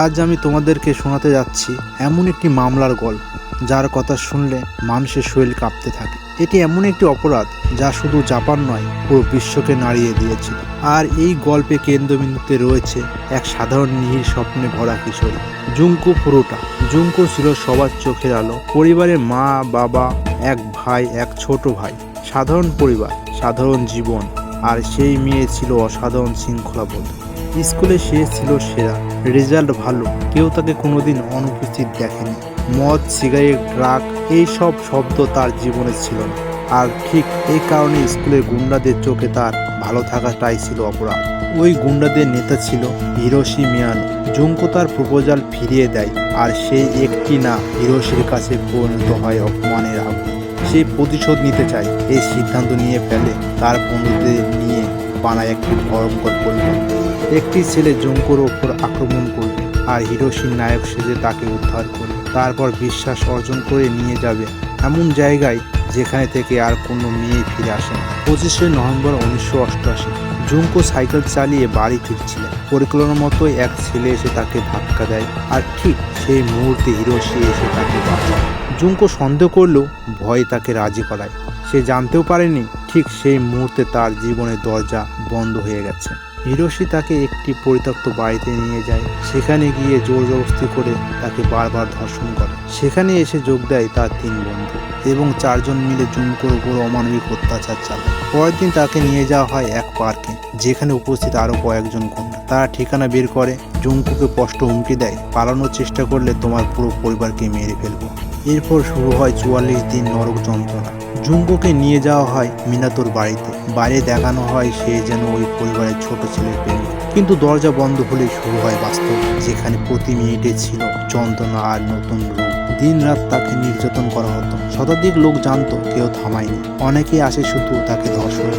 আজ আমি তোমাদেরকে শোনাতে যাচ্ছি এমন একটি মামলার গল্প, যার কথা শুনলে মানুষের শরীর কাঁপতে থাকে। এটি এমন একটি অপরাধ যা শুধু জাপান নয়, পুরো বিশ্বকে নাড়িয়ে দিয়েছিল। আর এই গল্পে কেন্দ্রবিন্দুতে রয়েছে এক সাধারণ নিহির স্বপ্নে ভরা কিশোরী, জুঙ্কু ফুরুটা। জুঙ্কু ছিল সবার চোখের আলো। পরিবারের মা, বাবা, এক ভাই, এক ছোট ভাই। সাধারণ পরিবার, সাধারণ জীবন। আর সেই মেয়ে ছিল অসাধারণ শৃঙ্খলাবোধ স্কুলে সে ছিল সেরা। রেজাল্ট ভালো। কেউ তাকে কোনোদিন অনুপস্থিত দেখেনি। মদ, সিগারেট, ড্রাগ এই সব শব্দ তার জীবনে ছিল না। আর ঠিক এই কারণে স্কুলের গুন্ডাদের চোখে তার ভালো থাকাটাই ছিল অপরাধ। ওই গুন্ডাদের নেতা ছিল হিরোশি মিয়ানো। জুঙ্কো তার প্রপোজাল ফিরিয়ে দেয়, আর সেই একটি না হিরোশির কাছে পরিণত হয় অপমানের আগুন। সে প্রতিশোধ নিতে চায়। এই সিদ্ধান্ত নিয়ে ফেলে তার বন্ধুদের নিয়ে বানায় একটি ভয়ঙ্কর পরিকল্পনা একটি ছেলে জঙ্কুর ওপর আক্রমণ করবে, আর হিরোশির নায়ক সেজে তাকে উদ্ধার করবে। তারপর বিশ্বাস অর্জন করে নিয়ে যাবে এমন জায়গায় যেখানে থেকে আর কোনো মেয়ে ফিরে আসে না। পঁচিশে নভেম্বর উনিশশো অষ্টআশি, জুঙ্কো সাইকেল চালিয়ে বাড়ি ফিরছিলেন। পরিকল্পনার মতোই এক ছেলে এসে তাকে ধাক্কা দেয়, আর ঠিক সেই মুহূর্তে হিরোশি এসে তাকে বাঁচায়। জুঙ্কো সন্দেহ করলেও ভয়ে তাকে রাজি করায়। সে জানতেও পারেনি, ঠিক সেই মুহূর্তে তার জীবনের দরজা বন্ধ হয়ে গেছে। হিরোশি তাকে একটি পরিত্যক্ত বাড়িতে নিয়ে যায়। সেখানে গিয়ে জোর জবস্তি করে তাকে বারবার ধর্ষণ করে। সেখানে এসে যোগ দেয় তার তিন বন্ধু এবং চারজন মিলে জুমকোর উপর অমানবিক অত্যাচার চালায়। পরের দিন তাকে নিয়ে যাওয়া হয় এক পার্কে, যেখানে উপস্থিত আরও কয়েকজন কন্যা। তারা ঠিকানা বের করে জুমকুকে স্পষ্ট হুমকি দেয়, পালানোর চেষ্টা করলে তোমার পুরো পরিবারকে মেরে ফেলব। এরপর শুরু হয় চুয়াল্লিশ দিন নরক যন্ত্রণা। জুঙ্কোকে নিয়ে যাওয়া হয় মিনাতোর বাড়িতে। বাইরে দেখানো হয় সে যেন ওই পরিবারের ছোট ছেলের প্রেমী। কিন্তু দরজা বন্ধ হলে শুরু হয় বাস্তব, যেখানে প্রতি মিনিটে ছিল যন্ত্রণা আর নতুন রূপ। দিন রাত তাকে নির্যাতন করা হতো। শতাধিক লোক জানতো কেউ থামায়নি। অনেকেই আসে শুধু তাকে ধর্ষণ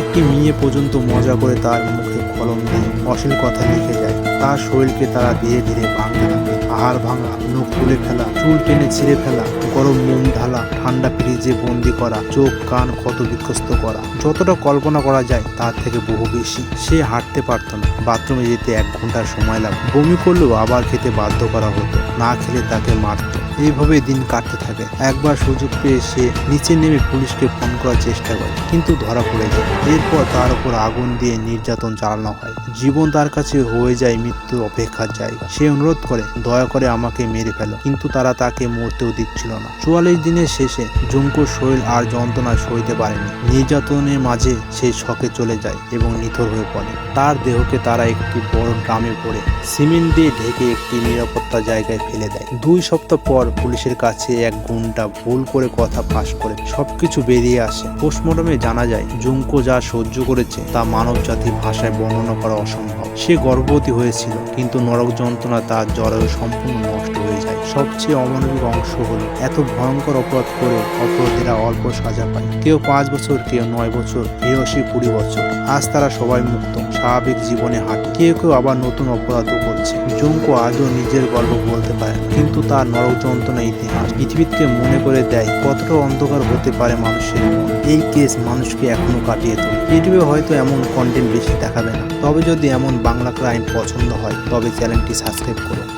একটি মেয়ে পর্যন্ত মজা করে তার মুখে কলম দিয়ে অশ্লীল কথা লিখে যায়। তার শরীরকে তারা ধীরে ধীরে ভাঙতে থাকে। আহার ভাঙা, নখ তুলে ফেলা, চুল টেনে ছিঁড়ে ফেলা, গরম মোম ঢালা, ঠান্ডা ফ্রিজে বন্দি করা, চোখ, কান ক্ষত বিক্ষস্ত করা। যতটা কল্পনা করা যায়, তার থেকে বহু বেশি। সে হাঁটতে পারত না। বাথরুমে যেতে এক ঘণ্টা সময় লাগত। বমি করলেও আবার খেতে বাধ্য করা হতো। না খেলে তাকে মারতো। এইভাবে দিন কাটতে থাকে। একবার সুযোগ পেয়ে সে নিচে নেমে পুলিশকে ফোন করার চেষ্টা করে, কিন্তু ধরা পড়ে যায়। এরপর তার উপর আগুন দিয়ে নির্যাতন চালানো হয়। জীবন তার কাছে হয়ে যায় মৃত্যুর অপেক্ষার জায়গা। সে অনুরোধ করে, দয়া করে আমাকে মেরে ফেলো। কিন্তু তারা তাকে মরতেও দিচ্ছিল না। চুয়াল্লিশ দিনের শেষে জুঙ্কুর শরীর আর যন্ত্রণা সইতে পারেনি। নির্যাতনের মাঝে সে শখে চলে যায় এবং নিথর হয়ে পড়ে। তার দেহকে তারা একটি বড় ড্রামে পড়ে সিমেন্ট দিয়ে ঢেকে একটি নিরাপত্তা জায়গায় ফেলে দেয়। দুই সপ্তাহ পর পুলিশের কাছে এক গুন্ডা ভুল করে কথা ফাঁস করে সবকিছু বেরিয়ে আসে। পোস্টমর্টমে জানা যায় জুঙ্কো যা সহ্য করেছে তা মানব জাতির ভাষায় বর্ণনা করা অসম্ভব। সে গর্ভবতী হয়েছিল, কিন্তু নরক যন্ত্রণা তার জরায়ু সম্পূর্ণ নষ্ট হয়ে যায়। সবচেয়ে অমানবিক অংশ হলো এত ভয়ঙ্কর অপরাধ করে অপরাধীরা অল্প সাজা পায়। কেউ পাঁচ বছর, কেউ নয় বছর হিরোশি কুড়ি বছর। আজ তারা সবাই মুক্ত, স্বাভাবিক জীবনে হাঁটে। কেউ কেউ আবার নতুন অপরাধও করছে। জঙ্কো আজও নিজের গল্প বলতে পারে কিন্তু তার নরক যন্ত্রণা ইতিহাস। পৃথিবীকে মনে করে দেয় কতটা অন্ধকার হতে পারে মানুষের মন। এই কেস মানুষকে এখনও কাটিয়ে তোলে। ইউটিউবে হয়তো এমন কন্টেন্ট বেশি দেখাবে না। তবে যদি এমন বাংলা ক্রাইম পছন্দ হয়, তবে চ্যানেলটি সাবস্ক্রাইব করুন।